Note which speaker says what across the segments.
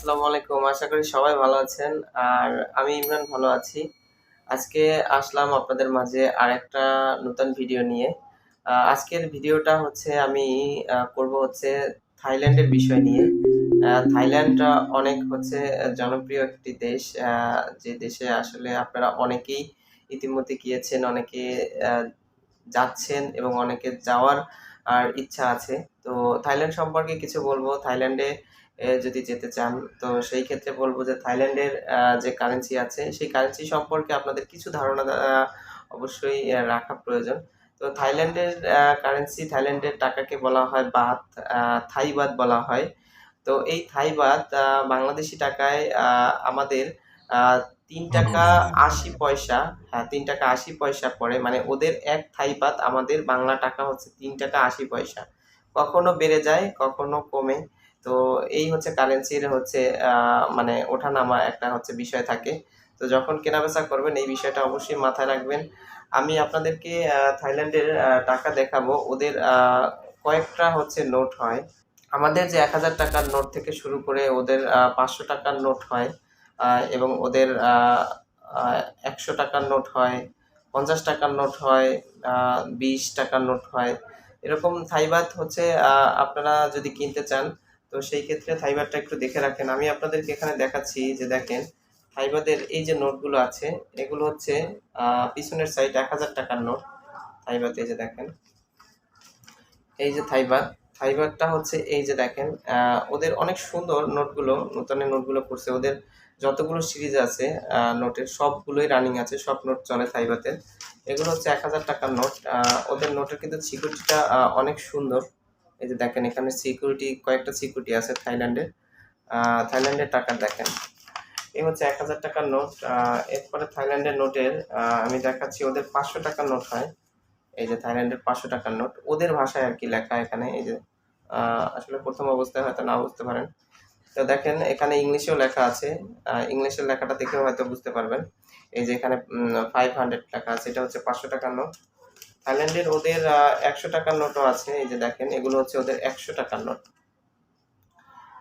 Speaker 1: আসসালামু আলাইকুম। আশা করি সবাই ভালো আছেন। আর আমি ইমরান, ভালো আছি। আজকে আসলাম আপনাদের মাঝে নতুন ভিডিও নিয়ে। আজকের ভিডিওটা হচ্ছে আমি করব হচ্ছে থাইল্যান্ডের বিষয় নিয়ে। থাইল্যান্ড অনেক হচ্ছে জনপ্রিয় একটি দেশ। যে দেশে আসলে আপনারা অনেকেই ইতিমধ্যে গিয়েছেন, অনেকে যাচ্ছেন এবং অনেকে যাওয়ার, আর ইচ্ছা আছে। তো থাইল্যান্ড সম্পর্কে কিছু বলব। থাইল্যান্ডে যদি যেতে চান তো সেই ক্ষেত্রে বলব যে থাইল্যান্ডের যে কারেন্সি আছে সেই কারেন্সি সম্পর্কে আপনাদের কিছু ধারণা অবশ্যই রাখা প্রয়োজন। তো থাইল্যান্ডের কারেন্সি থাইল্যান্ডের টাকাকে বলা হয় বাত আহ, থাই বাত বলা হয়। তো এই থাই বাত বাংলাদেশি টাকায় আমাদের তিন টাকা আশি পয়সা হ্যাঁ তিন টাকা আশি পয়সা পড়ে। মানে ওদের এক থাই বাত আমাদের বাংলা টাকা হচ্ছে তিন টাকা আশি পয়সা। কখনো বেড়ে যায় কখনো কমে। তো এই হচ্ছে কারেন্সির হচ্ছে মানে ওঠানামা একটা হচ্ছে বিষয় থাকে। তো যখন কেনাবেচা করবেন, এই বিষয়টা অবশ্যই মাথায় রাখবেন। আমি আপনাদেরকে থাইল্যান্ডের টাকা দেখাবো। ওদের কয়েকটা হচ্ছে নোট হয়। আমাদের যে এক হাজার টাকার নোট থেকে শুরু করে ওদের পাঁচশো টাকার নোট হয় এবং ওদের একশো টাকার নোট হয়, পঞ্চাশ টাকার নোট হয় বিশ টাকার নোট হয়। এরকম থাইবাত হচ্ছে আপনারা যদি কিনতে চান তো সেই ক্ষেত্রে থাইবারটা একটু দেখে রাখেন। আমি আপনাদেরকে এখানে দেখাচ্ছি যে দেখেন থাইবাদের এই যে নোটগুলো আছে, এগুলো হচ্ছে পিছনের সাইড এক হাজার টাকার নোট এই যে দেখেন। এই যে থাইবাদ থাইবাদটা হচ্ছে এই যে দেখেন ওদের অনেক সুন্দর নোটগুলো, নতুনের নোটগুলো করছে ওদের যতগুলো সিরিজ আছে নোটের সবগুলোই রানিং আছে, সব নোট চলে থাইবাতের এগুলো হচ্ছে এক হাজার টাকার নোট ওদের নোটের কিন্তু সিকিউরিটিটা অনেক সুন্দর। এই যে দেখেন এখানে সিকিউরিটি কয়েকটা সিকিউরিটি আছে থাইল্যান্ডের আহ, থাইল্যান্ডের টাকা দেখেন। এই হচ্ছে এক হাজার টাকার নোট এরপরে থাইল্যান্ডের নোটের আমি দেখাচ্ছি ওদের পাঁচশো টাকার নোট হয়। এই যে থাইল্যান্ডের পাঁচশো টাকার নোট ওদের ভাষায় আর কি লেখা এখানে এই যে আসলে প্রথম অবস্থায় হয়তো না বুঝতে পারেন। তো দেখেন এখানে ইংলিশেও লেখা আছে। ইংলিশের লেখাটা দেখেও হয়তো বুঝতে পারবেন। এই যে এখানে ফাইভ হান্ড্রেড লেখা আছে এটা হচ্ছে পাঁচশো টাকার নোট থাইল্যান্ডের ওদের একশো টাকার নোটও আছে, এই যে দেখেন, এগুলো হচ্ছে ওদের একশো টাকার নোট।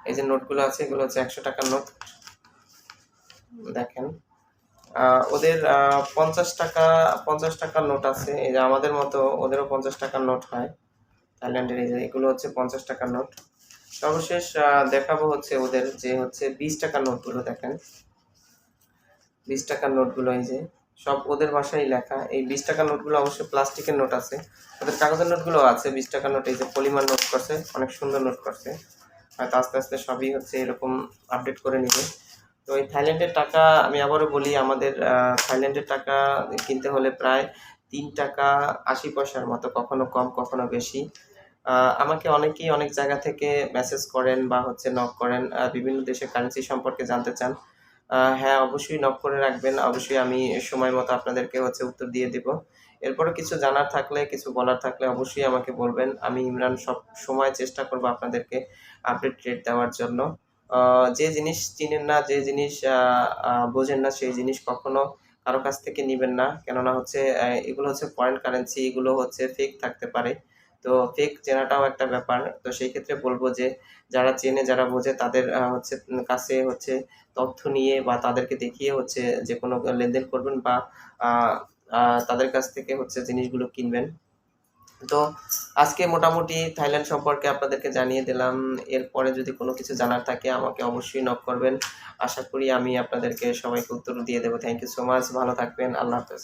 Speaker 1: এই যে নোটগুলো আছে, এগুলো হচ্ছে একশো টাকার নোট। দেখেন ওদের পঞ্চাশ টাকা, পঞ্চাশ টাকার নোট আছে, এই যে আমাদের মতো ওদেরও পঞ্চাশ টাকার নোট হয় থাইল্যান্ডের, এই যে এগুলো হচ্ছে পঞ্চাশ টাকার নোট। সর্বশেষ দেখাবো হচ্ছে ওদের যে হচ্ছে বিশ টাকার নোটগুলো, দেখেন। বিশ টাকার নোটগুলো, এই যে সব ওদের ভাষায় লেখা। এই বিশ টাকার নোটগুলো অবশ্যই প্লাস্টিকের নোট আছে। ওদের কাগজের নোটগুলো আছে বিশ টাকার নোট, এই যে পলিমার নোট করছে, অনেক সুন্দর নোট করছে। হয়তো আস্তে আস্তে সবই হচ্ছে এরকম আপডেট করে নিবে। তো এই থাইল্যান্ডের টাকা আমি আবারও বলি, আমাদের থাইল্যান্ডের টাকা কিনতে হলে প্রায় তিন টাকা আশি পয়সার মতো, কখনো কম, কখনো বেশি। আমাকে অনেকেই অনেক জায়গা থেকে মেসেজ করেন বা হচ্ছে নক করেন। বিভিন্ন দেশের কারেন্সি সম্পর্কে জানতে চান। হ্যাঁ অবশ্যই নক করে রাখবেন। অবশ্যই আমি সময় মতো আপনাদেরকে হচ্ছে উত্তর দিয়ে দিব। এরপরে কিছু জানার থাকলে, কিছু বলার থাকলে অবশ্যই আমাকে বলবেন। আমি ইমরান সব সময় চেষ্টা করব আপনাদেরকে আপডেট রেট দেওয়ার জন্য। যে জিনিস চিনেন না, যে জিনিস বোঝেন না, সেই জিনিস কখনো কারও কাছ থেকে নেবেন না। কেননা হচ্ছে এগুলো হচ্ছে ফরেন কারেন্সি এগুলো হচ্ছে ফেক থাকতে পারে। তো ফেক চেনাটাও একটা ব্যাপার। তো সেই ক্ষেত্রে বলব যে, যারা চেনে, যারা বোঝে, তাদের হচ্ছে, কাছে হচ্ছে তথ্য নিয়ে বা তাদেরকে দেখিয়ে হচ্ছে যে কোনো লেনদেন করবেন বা তাদের কাছ থেকে হচ্ছে জিনিসগুলো কিনবেন। তো আজকে মোটামুটি থাইল্যান্ড সম্পর্কে আপনাদেরকে জানিয়ে দিলাম। এরপরে যদি কোনো কিছু জানার থাকে, আমাকে অবশ্যই নক করবেন। আশা করি আমি আপনাদেরকে সবাইকে উত্তর দিয়ে দেবো। থ্যাংক ইউ সো মাচ ভালো থাকবেন। আল্লাহ হাফেজ।